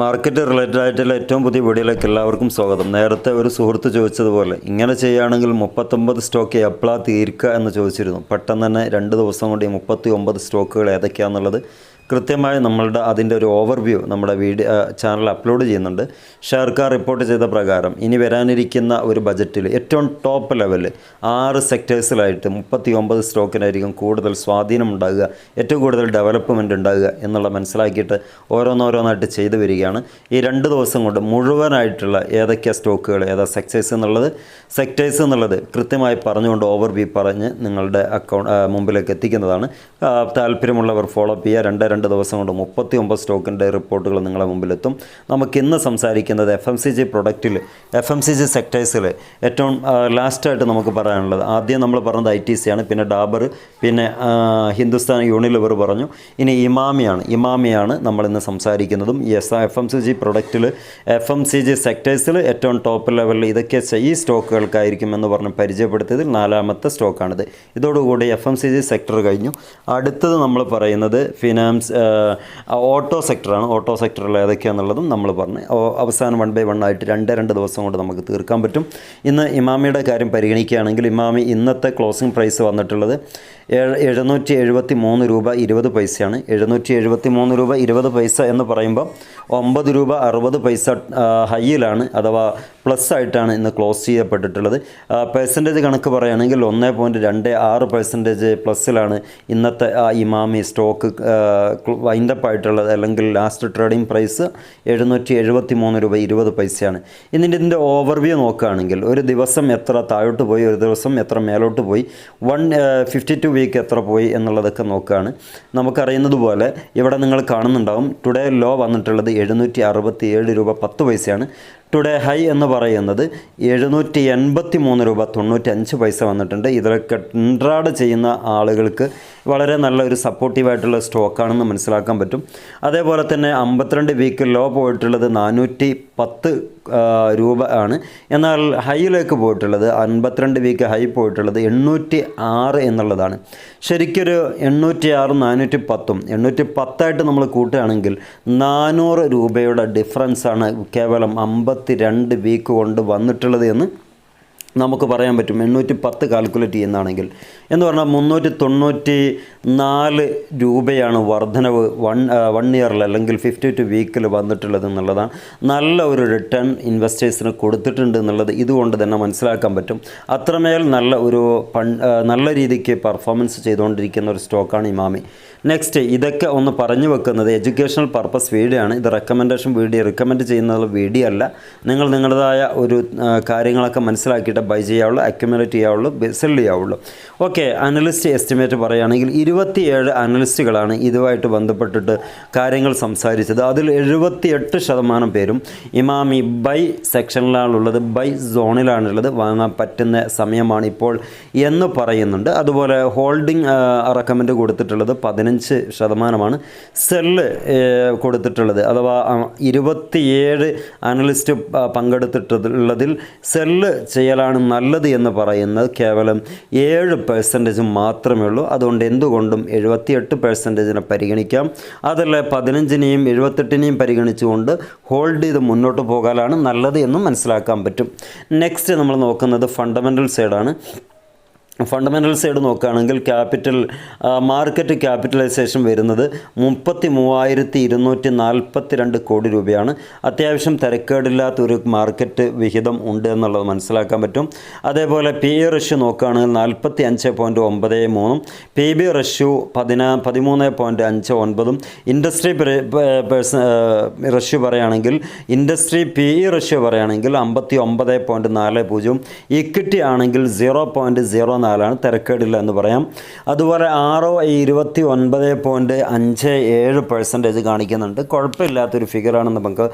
Market related ആയിട്ടുള്ള ഏറ്റവും പുതിയ വീഡിയോയിലേക്ക് എല്ലാവർക്കും സ്വാഗതം. നേരത്തെ ഒരു സുഹൃത്ത് ചോദിച്ചതുപോലെ ഇങ്ങനെ ചെയ്യുകയാണെങ്കിൽ മുപ്പത്തൊമ്പത് സ്റ്റോക്ക് എപ്പോഴാണ് തീർക്കുക എന്ന് ചോദിച്ചിരുന്നു. പെട്ടെന്ന് തന്നെ രണ്ട് ദിവസം കൊണ്ട് ഈ മുപ്പത്തി ഒമ്പത് സ്റ്റോക്കുകൾ ഏതൊക്കെയാണെന്നുള്ളത് കൃത്യമായി നമ്മളുടെ അതിന്റെ ഒരു ഓവർവ്യൂ നമ്മുടെ വീഡിയോ ചാനൽ അപ്ലോഡ് ചെയ്യുന്നുണ്ട്. ഷെയർക്കാർ റിപ്പോർട്ട് ചെയ്ത പ്രകാരം ഇനി വരാനിരിക്കുന്ന ഒരു ബജറ്റിൽ ഏറ്റവും ടോപ്പ് ലെവലിൽ ആറ് സെക്ടേഴ്സിലായിട്ട് മുപ്പത്തി ഒമ്പത് സ്റ്റോക്കിനായിരിക്കും കൂടുതൽ സ്വാധീനം ഉണ്ടാകുക ഏറ്റവും കൂടുതൽ ഡെവലപ്മെന്റ് ഉണ്ടാകുക എന്നുള്ള മനസ്സിലാക്കിയിട്ട് ഓരോന്നോരോന്നായിട്ട് ചെയ്തു വരികയാണ്. ഈ രണ്ട് ദിവസം കൊണ്ട് മുഴുവനായിട്ടുള്ള ഏതൊക്കെ സ്റ്റോക്കുകൾ ഏതാ സെക്ടേഴ്സ് എന്നുള്ളത്? സെക്ടേഴ്സ് എന്നുള്ളത് കൃത്യമായി പറഞ്ഞുകൊണ്ട് ഓവർവ്യൂ പറഞ്ഞ് നിങ്ങളുടെ അക്കൗണ്ട് മുമ്പിലേക്ക് എത്തിക്കുന്നതാണ്. താല്പര്യമുള്ളവർ ഫോളോ അപ്പ് ചെയ്യുക. രണ്ട് രണ്ട് ദിവസം കൊണ്ട് മുപ്പത്തി ഒമ്പത് സ്റ്റോക്കിന്റെ റിപ്പോർട്ടുകൾ നിങ്ങളുടെ മുമ്പിലെത്തും. നമുക്ക് ഇന്ന് സംസാരിക്കുന്നത് എഫ് എം സി ജി പ്രൊഡക്റ്റിൽ എഫ് എം സി ജി സെക്ടേഴ്സിൽ ഏറ്റവും ലാസ്റ്റായിട്ട് നമുക്ക് പറയാനുള്ളത്. ആദ്യം നമ്മൾ പറഞ്ഞത് ഐ ടി സി ആണ് പിന്നെ ഡാബർ പിന്നെ ഹിന്ദുസ്ഥാൻ യൂണിലിവർ പറഞ്ഞു. ഇനി ഇമാമിയാണ് ഇമാമിയാണ് നമ്മൾ ഇന്ന് സംസാരിക്കുന്നതും. S F M C G പ്രൊഡക്റ്റിൽ F M C G സെക്ടേഴ്സിൽ ഏറ്റവും ടോപ്പ് ലെവലിൽ ഇതൊക്കെ ഈ സ്റ്റോക്കുകൾക്കായിരിക്കും എന്ന് പറഞ്ഞ് പരിചയപ്പെടുത്തിയതിൽ നാലാമത്തെ സ്റ്റോക്കാണിത്. ഇതോടുകൂടി F M C G sector കഴിഞ്ഞു. അടുത്തത് നമ്മൾ പറയുന്നത് ഫിനാൻസ് ഓട്ടോ സെക്ടറാണ്. ഓട്ടോ സെക്ടറിൽ ഏതൊക്കെയാണെന്നുള്ളതും നമ്മൾ പറഞ്ഞ്. അവസാനം വൺ ബൈ വൺ ആയിട്ട് രണ്ട് രണ്ട് ദിവസം കൊണ്ട് നമുക്ക് തീർക്കാൻ പറ്റും. ഇന്ന് ഇമാമിയുടെ കാര്യം പരിഗണിക്കുകയാണെങ്കിൽ ഇമാമി ഇന്നത്തെ ക്ലോസിംഗ് പ്രൈസ് വന്നിട്ടുള്ളത് എഴുന്നൂറ്റി എഴുപത്തി മൂന്ന് രൂപ ഇരുപത് പൈസയാണ്. എഴുന്നൂറ്റി എഴുപത്തി മൂന്ന് രൂപ ഇരുപത് പൈസ എന്ന് പറയുമ്പോൾ ഒമ്പത് രൂപ അറുപത് പൈസ ഹൈയിലാണ് അഥവാ പ്ലസ് ആയിട്ടാണ് ഇന്ന് ക്ലോസ് ചെയ്യപ്പെട്ടിട്ടുള്ളത്. പെർസെന്റേജ് കണക്ക് പറയുകയാണെങ്കിൽ ഒന്ന് പോയിന്റ് രണ്ട് ആറ് പെർസെന്റേജ് പ്ലസ്സിലാണ് ഇന്നത്തെ ആ ഇമാമി സ്റ്റോക്ക് വൈൻഡപ്പ് ആയിട്ടുള്ളത് അല്ലെങ്കിൽ ലാസ്റ്റ് ട്രേഡിംഗ് പ്രൈസ് എഴുന്നൂറ്റി എഴുപത്തി മൂന്ന് രൂപ ഇരുപത് പൈസയാണ്. എന്നിട്ട് ഇതിന്റെ ഓവർവ്യൂ നോക്കുകയാണെങ്കിൽ ഒരു ദിവസം എത്ര താഴോട്ട് പോയി ഒരു ദിവസം എത്ര മേലോട്ട് പോയി വൺ ഫിഫ്റ്റി ടു വീക്ക് എത്ര പോയി എന്നുള്ളതൊക്കെ നോക്കുകയാണ്. നമുക്കറിയുന്നത് പോലെ ഇവിടെ നിങ്ങൾ കാണുന്നുണ്ടാവും ടുഡേ ലോ വന്നിട്ടുള്ളത് എഴുന്നൂറ്റി അറുപത്തി ഏഴ് രൂപ പത്ത് പൈസയാണ്. ടുഡേ ഹൈ എന്ന് പറയുന്നത് എഴുന്നൂറ്റി എൺപത്തി മൂന്ന് രൂപ. തൊണ്ണൂറ്റി അഞ്ച് പൈസ വന്നിട്ടുണ്ട്. ഇതിലൊക്കെ ഇൻട്രാഡ് ചെയ്യുന്ന ആളുകൾക്ക് വളരെ നല്ലൊരു സപ്പോർട്ടീവായിട്ടുള്ള സ്റ്റോക്കാണെന്ന് മനസ്സിലാക്കാൻ പറ്റും. അതേപോലെ തന്നെ അമ്പത്തിരണ്ട് വീക്ക് ലോ പോയിട്ടുള്ളത് നാനൂറ്റി പത്ത് രൂപ ആണ്. എന്നാൽ ഹൈയിലേക്ക് പോയിട്ടുള്ളത് അൻപത്തിരണ്ട് വീക്ക് ഹൈ പോയിട്ടുള്ളത് എണ്ണൂറ്റി ആറ് എന്നുള്ളതാണ്. ശരിക്കൊരു എണ്ണൂറ്റി ആറും നാനൂറ്റി പത്തും എണ്ണൂറ്റി പത്തായിട്ട് നമ്മൾ കൂട്ടുകയാണെങ്കിൽ നാനൂറ് രൂപയുടെ ഡിഫറൻസാണ് കേവലം അമ്പത്തി രണ്ട് വീക്ക് കൊണ്ട് വന്നിട്ടുള്ളത് എന്ന് നമുക്ക് പറയാൻ പറ്റും എണ്ണൂറ്റി പത്ത് കാൽക്കുലേറ്റ് ചെയ്യുന്നതാണെങ്കിൽ. എന്ന് പറഞ്ഞാൽ മുന്നൂറ്റി തൊണ്ണൂറ്റി നാല് രൂപയാണ് വർധനവ് വൺ വൺ ഇയറിൽ അല്ലെങ്കിൽ ഫിഫ്റ്റി ടു വീക്കിൽ വന്നിട്ടുള്ളത് എന്നുള്ളതാണ്. നല്ല ഒരു റിട്ടേൺ ഇൻവെസ്റ്റേഴ്സിന് കൊടുത്തിട്ടുണ്ട് എന്നുള്ളത് ഇതുകൊണ്ട് തന്നെ മനസ്സിലാക്കാൻ പറ്റും. അത്രമേൽ നല്ല ഒരു നല്ല രീതിക്ക് പെർഫോമൻസ് ചെയ്തുകൊണ്ടിരിക്കുന്ന ഒരു സ്റ്റോക്കാണ് ഇമാമി നെക്സ്റ്റ് ഇതൊക്കെ ഒന്ന് പറഞ്ഞു വെക്കുന്നത് എഡ്യൂക്കേഷണൽ പർപ്പസ് വീഡിയോ ആണ്. ഇത് റെക്കമെൻഡേഷൻ വീഡിയോ റെക്കമെൻഡ് ചെയ്യുന്ന വീഡിയോ അല്ല. നിങ്ങൾ നിങ്ങളുടേതായ ഒരു കാര്യങ്ങളൊക്കെ മനസ്സിലാക്കിയിട്ട് ബൈ ചെയ്യാവുള്ളൂ അക്യുമുലേറ്റ് ചെയ്യാവുള്ളൂ സെൽ ചെയ്യാവുള്ളൂ. ഓക്കെ അനലിസ്റ്റ് എസ്റ്റിമേറ്റ് പറയുകയാണെങ്കിൽ ഇരുപത്തിയേഴ് അനലിസ്റ്റുകളാണ് ഇതുമായിട്ട് ബന്ധപ്പെട്ടിട്ട് കാര്യങ്ങൾ സംസാരിച്ചത്. അതിൽ എഴുപത്തിയെട്ട് ശതമാനം പേരും ഇമാമി ബൈ സെക്ഷനിലാണുള്ളത് ബൈ സോണിലാണുള്ളത് വാങ്ങാൻ പറ്റുന്ന സമയമാണ് ഇപ്പോൾ എന്ന് പറയുന്നുണ്ട്. അതുപോലെ ഹോൾഡിംഗ് റെക്കമെൻഡ് കൊടുത്തിട്ടുള്ളത് പതിനഞ്ച് ശതമാനമാണ് സെല്ല് കൊടുത്തിട്ടുള്ളത്. അഥവാ ഇരുപത്തിയേഴ് അനലിസ്റ്റ് പങ്കെടുത്തിട്ടുള്ളതിൽ സെല്ല് ചെയ്യലാണ് നല്ലത് എന്ന് പറയുന്നത് കേവലം ഏഴ് പെർസെന്റേജ് മാത്രമേ ഉള്ളൂ. അതുകൊണ്ട് എന്തുകൊണ്ടും എഴുപത്തിയെട്ട് പെർസെന്റേജിനെ പരിഗണിക്കാം. അതല്ല പതിനഞ്ചിനെയും എഴുപത്തെട്ടിനെയും പരിഗണിച്ചുകൊണ്ട് ഹോൾഡ് ചെയ്ത് മുന്നോട്ട് പോകാനാണ് നല്ലത് എന്നും മനസ്സിലാക്കാൻ പറ്റും. നെക്സ്റ്റ് നമ്മൾ നോക്കുന്നത് ഫണ്ടമെന്റൽ സൈഡാണ് ഫണ്ടമെന്റൽ സൈഡ് നോക്കുകയാണെങ്കിൽ ക്യാപിറ്റൽ മാർക്കറ്റ് ക്യാപിറ്റലൈസേഷൻ വരുന്നത് മുപ്പത്തി മൂവായിരത്തി ഇരുന്നൂറ്റി നാൽപ്പത്തി രണ്ട് കോടി രൂപയാണ്. അത്യാവശ്യം തിരക്കേടില്ലാത്ത ഒരു മാർക്കറ്റ് വിഹിതം ഉണ്ട് എന്നുള്ളത് മനസ്സിലാക്കാൻ പറ്റും. അതേപോലെ പി ഇ റഷ്യൂ നോക്കുകയാണെങ്കിൽ നാൽപ്പത്തി അഞ്ച് പോയിന്റ് ഒമ്പത് മൂന്നും പി ബി റഷ്യൂ പതിനാ പതിമൂന്ന് പോയിന്റ് അഞ്ച് ഒൻപതും. ഇൻഡസ്ട്രി റഷ്യൂ പറയുകയാണെങ്കിൽ ഇൻഡസ്ട്രി പി ഇ റഷ്യൂ പറയുകയാണെങ്കിൽ അമ്പത്തി ഒമ്പത് പോയിന്റ് നാല് പൂജ്യം ഇക്വിറ്റി ആണെങ്കിൽ സീറോ പോയിന്റ് സീറോ നാലാണ് തിരക്കേടില്ല എന്ന് പറയാം. അതുപോലെ ആർ ഇരുപത്തി ഒൻപത് പോയിന്റ് അഞ്ച് ഏഴ് പെർസെന്റേജ് കാണിക്കുന്നുണ്ട്. കുഴപ്പമില്ലാത്തൊരു ഫിഗറാണെന്ന് നമുക്ക്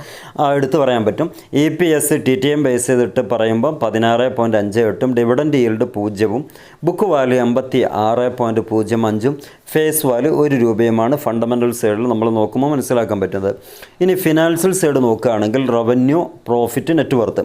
എടുത്തു പറയാൻ പറ്റും. E P S T T M base ചെയ്തിട്ട് പറയുമ്പോൾ പതിനാറ് പോയിന്റ് അഞ്ച് എട്ടും ഡിവിഡൻഡ് ഈൽഡ് പൂജ്യവും ബുക്ക് വാല്യൂ എൺപത്തി ആറ് പോയിന്റ് പൂജ്യം അഞ്ചും ഫേസ് വാല്യൂ ഒരു രൂപയുമാണ്. ഫണ്ടമെന്റൽ സൈഡിൽ നമ്മൾ നോക്കുമ്പോൾ മനസ്സിലാക്കാൻ പറ്റുന്നത്. ഇനി ഫിനാൻഷ്യൽ സൈഡ് നോക്കുകയാണെങ്കിൽ റവന്യൂ പ്രോഫിറ്റ് നെറ്റ്വർത്ത്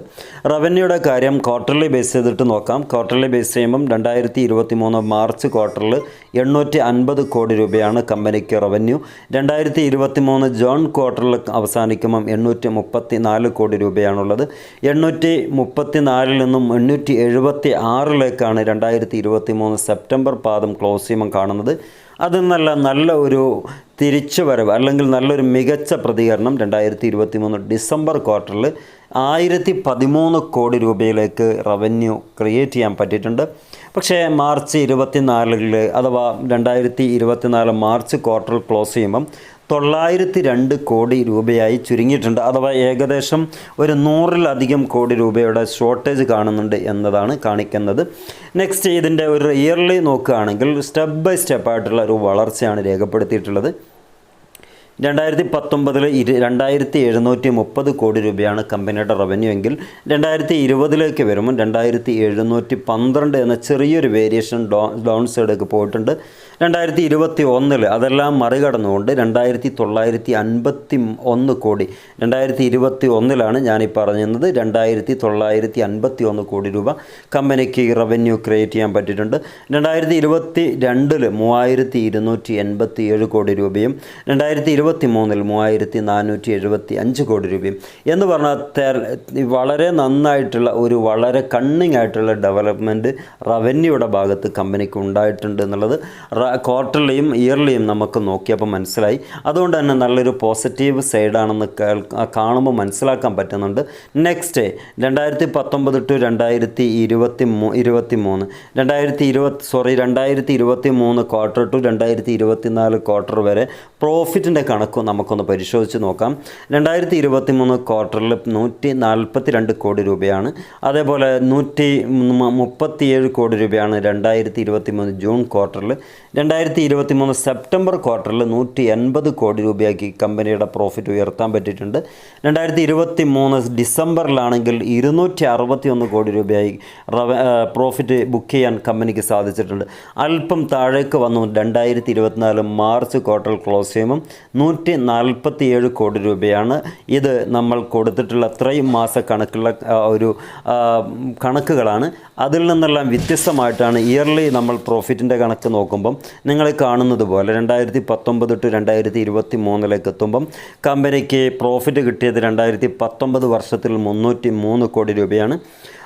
റവന്യൂയുടെ കാര്യം ക്വാർട്ടർലി ബേസ് ചെയ്തിട്ട് നോക്കാം. ക്വാർട്ടർലി ബേസ് ചെയ്യുമ്പം രണ്ടായിരത്തി രണ്ടായിരത്തി ഇരുപത്തി മൂന്ന് മാർച്ച് ക്വാർട്ടറിൽ എണ്ണൂറ്റി അൻപത് കോടി രൂപയാണ് കമ്പനിക്ക് റവന്യൂ. രണ്ടായിരത്തി ഇരുപത്തി മൂന്ന് ജോൺ ക്വാർട്ടറിൽ അവസാനിക്കുമ്പം എണ്ണൂറ്റി മുപ്പത്തി നാല് കോടി രൂപയാണുള്ളത്. എണ്ണൂറ്റി മുപ്പത്തി നാലിൽ നിന്നും എണ്ണൂറ്റി എഴുപത്തി ആറിലേക്കാണ് രണ്ടായിരത്തി ഇരുപത്തി മൂന്ന് സെപ്റ്റംബർ പാദം ക്ലോസ് ചെയ്യുമ്പം കാണുന്നത്. അതിൽ നല്ല നല്ല ഒരു തിരിച്ചുവരവ് അല്ലെങ്കിൽ നല്ലൊരു മികച്ച പ്രതികരണം രണ്ടായിരത്തി ഇരുപത്തി മൂന്ന് ഡിസംബർ ക്വാർട്ടറിൽ ആയിരത്തി പതിമൂന്ന് കോടി രൂപയിലേക്ക് റവന്യൂ ക്രിയേറ്റ് ചെയ്യാൻ പറ്റിയിട്ടുണ്ട്. പക്ഷേ മാർച്ച് ഇരുപത്തിനാലിൽ അഥവാ രണ്ടായിരത്തി ഇരുപത്തിനാല് മാർച്ച് ക്വാർട്ടർ ക്ലോസ് ചെയ്യുമ്പം തൊള്ളായിരത്തി രണ്ട് കോടി രൂപയായി ചുരുങ്ങിയിട്ടുണ്ട്. അഥവാ ഏകദേശം ഒരു നൂറിലധികം കോടി രൂപയുടെ ഷോർട്ടേജ് കാണുന്നുണ്ട് എന്നതാണ് കാണിക്കുന്നത്. നെക്സ്റ്റ് ഇതിന്റെ ഒരു ഇയർലി നോക്കുകയാണെങ്കിൽ സ്റ്റെപ്പ് ബൈ സ്റ്റെപ്പായിട്ടുള്ള ഒരു വളർച്ചയാണ് രേഖപ്പെടുത്തിയിട്ടുള്ളത്. രണ്ടായിരത്തി പത്തൊമ്പതിൽ രണ്ടായിരത്തി എഴുന്നൂറ്റി മുപ്പത് കോടി രൂപയാണ് കമ്പനിയുടെ റവന്യൂ എങ്കിൽ രണ്ടായിരത്തി ഇരുപതിലേക്ക് വരുമ്പോൾ രണ്ടായിരത്തി എഴുന്നൂറ്റി പന്ത്രണ്ട് എന്ന ചെറിയൊരു വേരിയേഷൻ ഡൗൺ സൈഡൊക്കെ പോയിട്ടുണ്ട്. രണ്ടായിരത്തി ഇരുപത്തി ഒന്നിൽ അതെല്ലാം മറികടന്നുകൊണ്ട് രണ്ടായിരത്തി തൊള്ളായിരത്തി അൻപത്തി ഒന്ന് കോടി രണ്ടായിരത്തി ഇരുപത്തി ഒന്നിലാണ് ഞാനീ പറഞ്ഞത് രണ്ടായിരത്തി തൊള്ളായിരത്തി അൻപത്തി ഒന്ന് കോടി രൂപ കമ്പനിക്ക് റവന്യൂ ക്രിയേറ്റ് ചെയ്യാൻ പറ്റിയിട്ടുണ്ട്. രണ്ടായിരത്തി ഇരുപത്തി രണ്ടിൽ മൂവായിരത്തി ഇരുന്നൂറ്റി എൺപത്തി ഏഴ് കോടി രൂപയും രണ്ടായിരത്തി ഇരുപത്തി മൂന്നിൽ മൂവായിരത്തി നാനൂറ്റി എഴുപത്തി അഞ്ച് കോടി രൂപയും. എന്ന് പറഞ്ഞാൽ വളരെ നന്നായിട്ടുള്ള ഒരു വളരെ കണ്ണിങ് ആയിട്ടുള്ള ഡെവലപ്മെന്റ് റവന്യൂയുടെ ഭാഗത്ത് കമ്പനിക്ക് ഉണ്ടായിട്ടുണ്ട് എന്നുള്ളത് ക്വാർട്ടർലിയും ഇയർലിയും നമുക്ക് നോക്കിയപ്പോൾ മനസ്സിലായി. അതുകൊണ്ട് തന്നെ നല്ലൊരു പോസിറ്റീവ് സൈഡാണെന്ന് കാണുമ്പോൾ മനസ്സിലാക്കാൻ പറ്റുന്നുണ്ട്. നെക്സ്റ്റ് രണ്ടായിരത്തി പത്തൊമ്പത് ടു രണ്ടായിരത്തി ഇരുപത്തി മൂ ഇരുപത്തി മൂന്ന് രണ്ടായിരത്തി ഇരുപത്തി സോറി രണ്ടായിരത്തി ഇരുപത്തി മൂന്ന് ക്വാർട്ടർ ടു രണ്ടായിരത്തി ഇരുപത്തി നാല് ക്വാർട്ടർ വരെ പ്രോഫിറ്റിന്റെ കണക്ക് നമുക്കൊന്ന് പരിശോധിച്ച് നോക്കാം. രണ്ടായിരത്തി ഇരുപത്തി മൂന്ന് ക്വാർട്ടറിൽ നൂറ്റി നാൽപ്പത്തി രണ്ട് കോടി രൂപയാണ്. അതേപോലെ നൂറ്റി മുപ്പത്തിയേഴ് കോടി രൂപയാണ് രണ്ടായിരത്തി ഇരുപത്തി മൂന്ന് ജൂൺ ക്വാർട്ടറിൽ രണ്ടായിരത്തി ഇരുപത്തി മൂന്ന് സെപ്റ്റംബർ ക്വാർട്ടറിൽ നൂറ്റി എൺപത് കോടി രൂപയാക്കി കമ്പനിയുടെ പ്രോഫിറ്റ് ഉയർത്താൻ പറ്റിയിട്ടുണ്ട്. രണ്ടായിരത്തി ഇരുപത്തി മൂന്ന് ഡിസംബറിലാണെങ്കിൽ ഇരുന്നൂറ്റി അറുപത്തി ഒന്ന് കോടി രൂപയായി പ്രോഫിറ്റ് ബുക്ക് ചെയ്യാൻ കമ്പനിക്ക് സാധിച്ചിട്ടുണ്ട്. അല്പം താഴേക്ക് വന്നു രണ്ടായിരത്തി ഇരുപത്തിനാല് മാർച്ച് ക്വാർട്ടർ ക്ലോസ് ചെയ്യുമ്പം നൂറ്റി നാൽപ്പത്തി ഏഴ് കോടി രൂപയാണ് ഇത് നമ്മൾ കൊടുത്തിട്ടുള്ള അത്രയും മാസ കണക്കുള്ള ഒരു കണക്കുകളാണ്. അതിൽ നിന്നെല്ലാം വ്യത്യസ്തമായിട്ടാണ് ഇയർലി നമ്മൾ പ്രോഫിറ്റിന്റെ കണക്ക് നോക്കുമ്പം നിങ്ങൾ കാണുന്നത് പോലെ രണ്ടായിരത്തി പത്തൊമ്പത് ടു രണ്ടായിരത്തി ഇരുപത്തി മൂന്നിലേക്ക് എത്തുമ്പം കമ്പനിക്ക് പ്രോഫിറ്റ് കിട്ടിയത് രണ്ടായിരത്തി പത്തൊമ്പത് വർഷത്തിൽ മുന്നൂറ്റി മൂന്ന് കോടി രൂപയാണ്.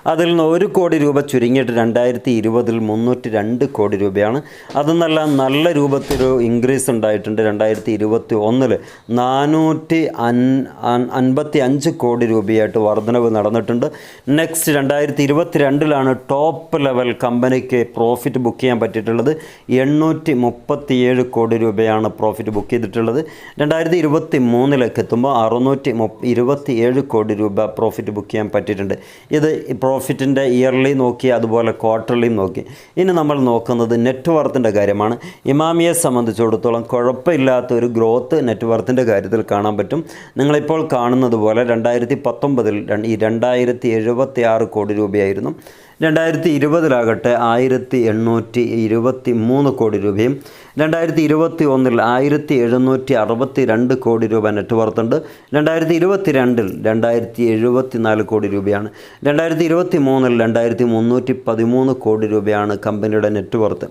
അതിൽ നിന്ന് ഒരു കോടി രൂപ ചുരുങ്ങിയിട്ട് രണ്ടായിരത്തി ഇരുപതിൽ മുന്നൂറ്റി രണ്ട് കോടി രൂപയാണ്. അത് നല്ല രൂപത്തിലൊരു ഇൻക്രീസ് ഉണ്ടായിട്ടുണ്ട്. രണ്ടായിരത്തി ഇരുപത്തി ഒന്നിൽ നാനൂറ്റി അൻ അൻ- അൻപത്തി അഞ്ച് കോടി രൂപയായിട്ട് വർധനവ് നടന്നിട്ടുണ്ട്. നെക്സ്റ്റ് രണ്ടായിരത്തി ഇരുപത്തി രണ്ടിലാണ് ടോപ്പ് ലെവൽ കമ്പനിക്ക് പ്രോഫിറ്റ് ബുക്ക് ചെയ്യാൻ പറ്റിയിട്ടുള്ളത്. എണ്ണൂറ്റി മുപ്പത്തിയേഴ് കോടി രൂപയാണ് പ്രോഫിറ്റ് ബുക്ക് ചെയ്തിട്ടുള്ളത്. രണ്ടായിരത്തി ഇരുപത്തി മൂന്നിലേക്ക് എത്തുമ്പോൾ അറുന്നൂറ്റി ഇരുപത്തി ഏഴ് കോടി രൂപ പ്രോഫിറ്റ് ബുക്ക് ചെയ്യാൻ പറ്റിയിട്ടുണ്ട്. ഇത് പ്രോഫിറ്റിന്റെ ഇയർലി നോക്കി അതുപോലെ ക്വാർട്ടർലിയും നോക്കി. ഇനി നമ്മൾ നോക്കുന്നത് നെറ്റ് വർത്തിന്റെ കാര്യമാണ്. ഇമാമിയെ സംബന്ധിച്ചിടത്തോളം കുഴപ്പമില്ലാത്ത ഒരു ഗ്രോത്ത് നെറ്റ് വർത്തിന്റെ കാര്യത്തിൽ കാണാൻ പറ്റും. നിങ്ങളിപ്പോൾ കാണുന്നത് പോലെ രണ്ടായിരത്തി പത്തൊമ്പതിൽ ഈ രണ്ടായിരത്തി എഴുപത്തി ആറ് കോടി രൂപയായിരുന്നു. രണ്ടായിരത്തി ഇരുപതിലാകട്ടെ ആയിരത്തി എണ്ണൂറ്റി ഇരുപത്തി മൂന്ന് കോടി രൂപയും രണ്ടായിരത്തി ഇരുപത്തി ഒന്നിൽ ആയിരത്തി എഴുന്നൂറ്റി അറുപത്തി രണ്ട് കോടി രൂപ നെറ്റ് വർത്തുണ്ട് രണ്ടായിരത്തി ഇരുപത്തി രണ്ടിൽ രണ്ടായിരത്തി എഴുപത്തി നാല് കോടി രൂപയാണ്. രണ്ടായിരത്തി ഇരുപത്തി മൂന്നിൽ രണ്ടായിരത്തി മുന്നൂറ്റി പതിമൂന്ന് കോടി രൂപയാണ് കമ്പനിയുടെ നെറ്റ് വർത്ത്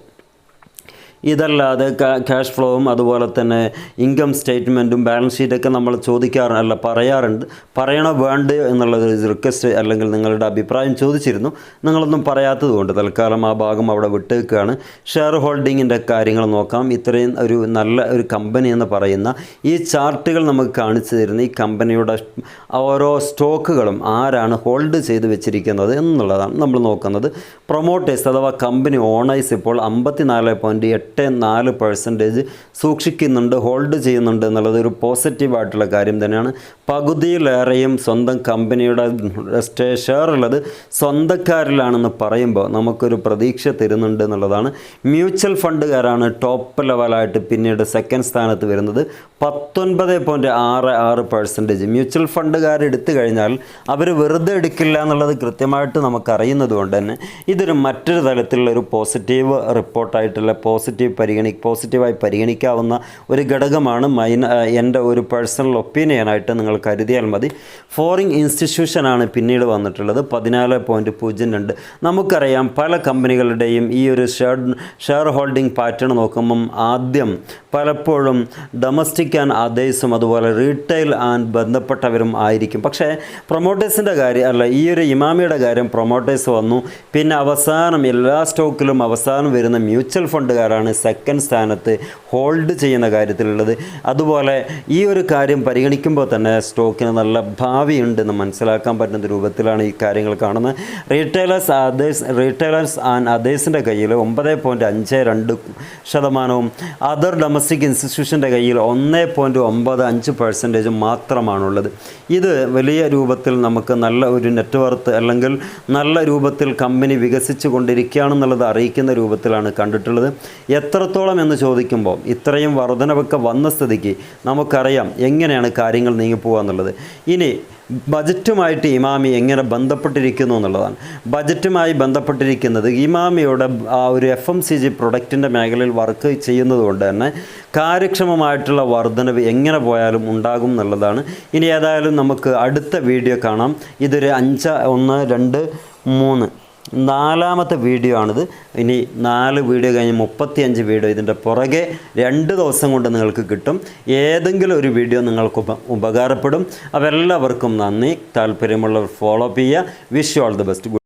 ഇതല്ലാതെ ക്യാഷ് ഫ്ലോവും അതുപോലെ തന്നെ ഇൻകം സ്റ്റേറ്റ്മെന്റും ബാലൻസ് ഷീറ്റൊക്കെ നമ്മൾ ചോദിക്കാറ് അല്ല പറയാറുണ്ട്. പറയണോ വേണ്ട എന്നുള്ള റിക്വസ്റ്റ് അല്ലെങ്കിൽ നിങ്ങളുടെ അഭിപ്രായം ചോദിച്ചിരുന്നു. നിങ്ങളൊന്നും പറയാത്തത് കൊണ്ട് തൽക്കാലം ആ ഭാഗം അവിടെ വിട്ടേക്കുകയാണ് ഷെയർ ഹോൾഡിങ്ങിന്റെ കാര്യങ്ങൾ നോക്കാം. ഇത്രയും ഒരു നല്ല ഒരു കമ്പനി എന്ന് പറയുന്ന ഈ ചാർട്ടുകൾ നമുക്ക് കാണിച്ചു തരുന്ന. ഈ കമ്പനിയുടെ ഓരോ സ്റ്റോക്കുകളും ആരാണ് ഹോൾഡ് ചെയ്ത് വെച്ചിരിക്കുന്നത് എന്നുള്ളതാണ് നമ്മൾ നോക്കുന്നത്. പ്രൊമോട്ടേഴ്സ് അഥവാ കമ്പനി ഓണേഴ്സ് ഇപ്പോൾ അമ്പത്തിനാല് പോയിന്റ് എട്ട് നാല് പെർസെന്റേജ് സൂക്ഷിക്കുന്നുണ്ട് ഹോൾഡ് ചെയ്യുന്നുണ്ട് എന്നുള്ളത് ഒരു പോസിറ്റീവായിട്ടുള്ള കാര്യം തന്നെയാണ്. പകുതിയിലേറെയും സ്വന്തം കമ്പനിയുടെ ഷെയർ ഉള്ളത് സ്വന്തക്കാരിലാണെന്ന് പറയുമ്പോൾ നമുക്കൊരു പ്രതീക്ഷ തരുന്നുണ്ട് എന്നുള്ളതാണ്. മ്യൂച്വൽ ഫണ്ടുകാരാണ് ടോപ്പ് ലെവലായിട്ട് പിന്നീട് സെക്കൻഡ് സ്ഥാനത്ത് വരുന്നത്. പത്തൊൻപത് പോയിന്റ് ആറ് ആറ് പെർസെന്റേജ് മ്യൂച്വൽ ഫണ്ടുകാർ എടുത്തു കഴിഞ്ഞാൽ അവർ വെറുതെ എടുക്കില്ല എന്നുള്ളത് കൃത്യമായിട്ട് നമുക്കറിയുന്നത് കൊണ്ട് തന്നെ ഇതൊരു മറ്റൊരു തലത്തിലുള്ള ഒരു പോസിറ്റീവ് റിപ്പോർട്ടായിട്ടുള്ള പോസിറ്റീവ് പോസിറ്റീവ് പരിഗണി പോസിറ്റീവായി പരിഗണിക്കാവുന്ന ഒരു ഘടകമാണ് മൈന എന്റെ ഒരു പേഴ്സണൽ ഒപ്പീനിയനായിട്ട് നിങ്ങൾ കരുതിയാൽ മതി. ഫോറിൻ ഇൻസ്റ്റിറ്റ്യൂഷനാണ് പിന്നീട് വന്നിട്ടുള്ളത്. പതിനാല് പോയിന്റ് പൂജ്യം രണ്ട്. നമുക്കറിയാം പല കമ്പനികളുടെയും ഈ ഒരു ഷെയർ ഷെയർ ഹോൾഡിംഗ് പാറ്റേൺ നോക്കുമ്പം ആദ്യം പലപ്പോഴും ഡൊമസ്റ്റിക് ആൻഡ് അതേഴ്സും അതുപോലെ റീറ്റെയിൽ ആൻഡ് ബന്ധപ്പെട്ടവരും ആയിരിക്കും. പക്ഷേ പ്രൊമോട്ടേഴ്സിന്റെ കാര്യം അല്ല ഈ ഒരു ഇമാമിയുടെ കാര്യം പ്രൊമോട്ടേഴ്സ് വന്നു. പിന്നെ അവസാനം എല്ലാ സ്റ്റോക്കിലും അവസാനം വരുന്ന മ്യൂച്വൽ ഫണ്ടുകാരാണ് സെക്കൻഡ് സ്ഥാനത്ത് ഹോൾഡ് ചെയ്യുന്ന കാര്യത്തിലുള്ളത്. അതുപോലെ ഈ ഒരു കാര്യം പരിഗണിക്കുമ്പോൾ തന്നെ സ്റ്റോക്കിന് നല്ല ഭാവിയുണ്ടെന്ന് മനസ്സിലാക്കാൻ പറ്റുന്ന രൂപത്തിലാണ് ഈ കാര്യങ്ങൾ കാണുന്നത്. റീറ്റെയിലേഴ്സ് അതേഴ്സ് റീറ്റെയിലേഴ്സ് ആൻഡ് അതേഴ്സിന്റെ കയ്യിൽ ഒമ്പത് പോയിന്റ് അഞ്ച് രണ്ട് ശതമാനവും അതർ ഡൊമസ്റ്റിക് ഇൻസ്റ്റിറ്റ്യൂഷന്റെ കയ്യിൽ ഒന്ന് പോയിന്റ് ഒമ്പത് അഞ്ച് പെർസെന്റേജ് മാത്രമാണുള്ളത്. ഇത് വലിയ രൂപത്തിൽ നമുക്ക് നല്ല ഒരു നെറ്റ്വർത്ത് അല്ലെങ്കിൽ നല്ല രൂപത്തിൽ കമ്പനി വികസിച്ചു കൊണ്ടിരിക്കുകയാണെന്നുള്ളത് അറിയിക്കുന്ന രൂപത്തിലാണ് കണ്ടിട്ടുള്ളത്. എത്രത്തോളം എന്ന് ചോദിക്കുമ്പോൾ ഇത്രയും വർധനവൊക്കെ വന്ന സ്ഥിതിക്ക് നമുക്കറിയാം എങ്ങനെയാണ് കാര്യങ്ങൾ നീങ്ങിപ്പോകാന്നുള്ളത് ഇനി ബജറ്റുമായിട്ട് ഇമാമി എങ്ങനെ ബന്ധപ്പെട്ടിരിക്കുന്നു എന്നുള്ളതാണ്. ബജറ്റുമായി ബന്ധപ്പെട്ടിരിക്കുന്നത് ഇമാമിയുടെ ആ ഒരു എഫ് എം സി ജി പ്രൊഡക്റ്റിന്റെ മേഖലയിൽ വർക്ക് ചെയ്യുന്നതുകൊണ്ട് തന്നെ കാര്യക്ഷമമായിട്ടുള്ള വർധനവ് എങ്ങനെ പോയാലും ഉണ്ടാകും എന്നുള്ളതാണ്. ഇനി ഏതായാലും നമുക്ക് അടുത്ത വീഡിയോ കാണാം. ഇതൊരു അഞ്ച് ഒന്ന് രണ്ട് മൂന്ന്. നാലാമത്തെ വീഡിയോ ആണിത്. ഇനി നാല് വീഡിയോ കഴിഞ്ഞ് മുപ്പത്തിയഞ്ച് വീഡിയോ ഇതിന്റെ പുറകെ രണ്ട് ദിവസം കൊണ്ട് നിങ്ങൾക്ക് കിട്ടും. ഏതെങ്കിലും ഒരു വീഡിയോ നിങ്ങൾക്ക് ഉപ ഉപകാരപ്പെടും. അപ്പോൾ എല്ലാവർക്കും നന്ദി. താല്പര്യമുള്ളവർ ഫോളോ അപ്പ് ചെയ്യുക. Wish you all the best.